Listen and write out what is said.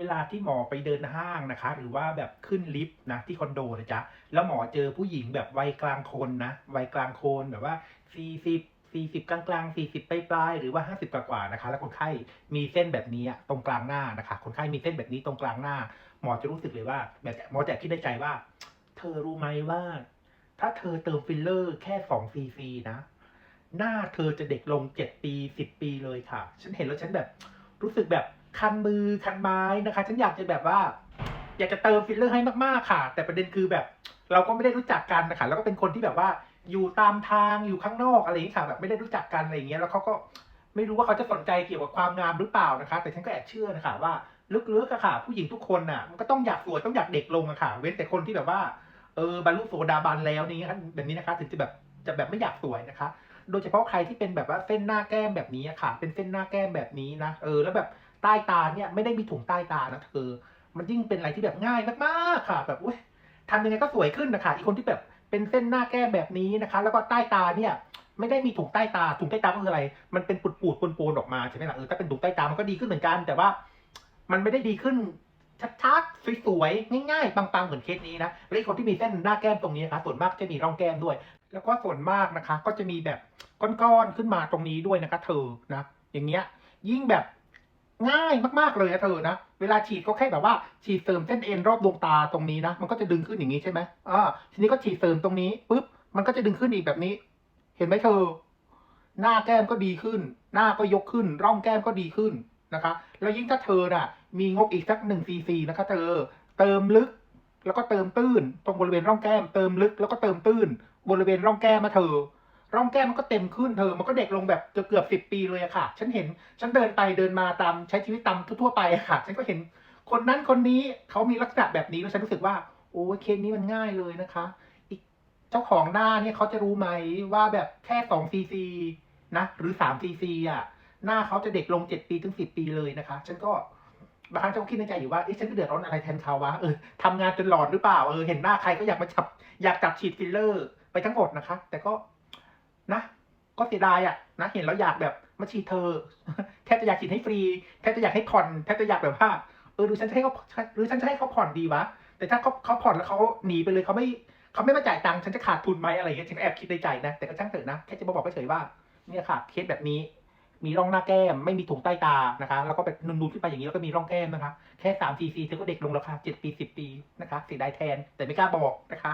เวลาที่หมอไปเดินห้างนะคะ หรือว่าแบบขึ้นลิฟต์นะที่คอนโดนะจ๊ะแล้วหมอเจอผู้หญิงแบบวัยกลางคนนะวัยกลางคนแบบว่าสี่สิบสี่สิบกลางกลางสี่สิบปลายปลายๆหรือว่าห้าสิบกว่าๆนะคะ แล้วคนไข้มีเส้นแบบนี้ตรงกลางหน้านะคะ คนไข้มีเส้นแบบนี้ตรงกลางหน้า หมอจะรู้สึกเลยว่า แบบหมอจะคิดในใจว่า เธอรู้ไหมว่า ถ้าเธอเติมฟิลเลอร์แค่สองซีซีนะ หน้าเธอจะเด็กลงเจ็ดปีสิบปีเลยค่ะ ฉันเห็นแล้วฉันแบบรู้สึกแบบ คันมือคันไม้นะคะฉันอยากจะแบบว่า อยากจะเติมฟิลเลอร์ให้มากๆค่ะ แต่ประเด็นคือแบบ เราก็ไม่ได้รู้จักกันนะคะแล้วก็เป็นคนที่แบบว่าอยู่ตามทางอยู่ข้างนอกอะไรอย่างนี้ค่ะแบบไม่ได้รู้จักกันอะไรอย่างเงี้ยแล้วเขาก็ไม่รู้ว่าเขาจะสนใจเกี่ยวกับความงามหรือเปล่านะคะ แต่ฉันก็แอบเชื่อนะคะว่าลึกๆอะค่ะ ผู้หญิงทุกคนน่ะมันก็ต้องอยากสวยต้องอยากเด็กลงอะค่ะ เว้นแต่คนที่แบบว่าเออบรรลุโสดาบันแล้วนี่แบบนี้นะคะถึงจะแบบจะแบบไม่อยากสวยนะคะ โดยเฉพาะใครที่เป็นแบบว่าเส้นหน้าแก้มแบบนี้อะค่ะ เป็นเส้นหน้าแก้มแบบนี้นะเออแล้วแบบ ใต้ตาเนี่ยไม่ได้มีถุงใต้ตานะเธอ มันยิ่งเป็นอะไรที่แบบง่ายมากๆค่ะ แบบอุ้ยทำยังไงก็สวยขึ้นนะคะอีกคนที่แบบเป็นเส้นหน้าแก้มแบบนี้นะคะ แล้วก็ใต้ตาเนี่ยไม่ได้มีถุงใต้ตา ถุงใต้ตาก็คืออะไร มันเป็นปูดๆปนๆออกมาใช่ไหมล่ะเออถ้าเป็นถุงใต้ตามันก็ดีขึ้นเหมือนกัน แต่ว่ามันไม่ได้ดีขึ้นชัดๆสวยๆง่ายๆปังๆเหมือนเคสนี้นะและอีกคนที่มีเส้นหน้าแก้มตรงนี้นะคะส่วนมากจะมีร่องแก้มด้วย แล้วก็ส่วนมากนะคะ ก็จะมีแบบก้อนๆขึ้นมาตรงนี้ด้วยนะคะ เธอนะอย่างเงี้ยยิ่งแบบ ง่ายมากๆเลยนะเธอนะ เวลาฉีดก็แค่แบบว่าฉีดเสริมเส้นเอ็นรอบดวงตาตรงนี้นะ มันก็จะดึงขึ้นอย่างนี้ใช่ไหมอ่าทีนี้ก็ฉีดเสริมตรงนี้ปุ๊บ มันก็จะดึงขึ้นอีกแบบนี้ เห็นไหมเธอ หน้าแก้มก็ดีขึ้น หน้าก็ยกขึ้น ร่องแก้มก็ดีขึ้นนะคะ แล้วยิ่งถ้าเธอน่ะ มีงบอีกสักหนึ่งซีซีนะคะ เธอ เติมลึก แล้วก็เติมตื้น ตรงบริเวณร่องแก้ม เติมลึกแล้วก็เติมตื้น บริเวณร่องแก้มมาเธอ ร่องแก้มมันก็เต็มขึ้นเธอ มันก็เด็กลงแบบเกือบเกือบสิบปีเลยอะค่ะ ฉันเห็น ฉันเดินไปเดินมาตามใช้ชีวิตตามทั่วๆไปอะค่ะ ฉันก็เห็นคนนั้นคนนี้เขามีลักษณะแบบนี้แล้วฉันรู้สึกว่า โอ้ยเคสนี้มันง่ายเลยนะคะ อีกเจ้าของหน้าเนี่ยเขาจะรู้ไหมว่าแบบแค่สองซีซีนะหรือสามซีซีอะหน้าเขาจะเด็กลงเจ็ดปีถึงสิบปีเลยนะคะ ฉันก็บางครั้งฉันก็คิดในใจอยู่ว่าเอ๊ะฉันจะเดือดร้อนอะไรแทนเขาวะเออทำงานจนหลอนหรือเปล่าเออเห็นหน้าใครก็อยากมาจับอยากจับฉีดฟิลเลอร์ ไปทั้งหมดนะคะ แต่ก็ นะก็เสียดายอะนะเห็นแล้วอยากแบบมาฉีดเธอแทบจะอยากฉีดให้ฟรีแทบจะอยากให้ผ่อนแทบจะอยากแบบว่าเออหรือฉันจะให้เขาหรือฉันจะให้เขาผ่อนดีวะแต่ถ้าเขาเขาผ่อนแล้วเขาหนีไปเลยเขาไม่เขาไม่มาจ่ายตังค์ฉันจะขาดทุนไหมอะไรอย่างเงี้ยฉันแอบคิดในใจนะแต่ก็ช่างเถอะนะแค่จะมาบอกเฉยๆว่าเนี่ยค่ะเคสแบบนี้ มีร่องหน้าแก้มไม่มีถุงใต้ตานะคะ แล้วก็แบบนูนๆขึ้นไปอย่างนี้แล้วก็มีร่องแก้มนะคะ แค่สามซีซีเธอก็เด็กลงแล้วค่ะเจ็ดปีสิบปีนะคะเสียดายแทนแต่ไม่กล้าบอกนะคะ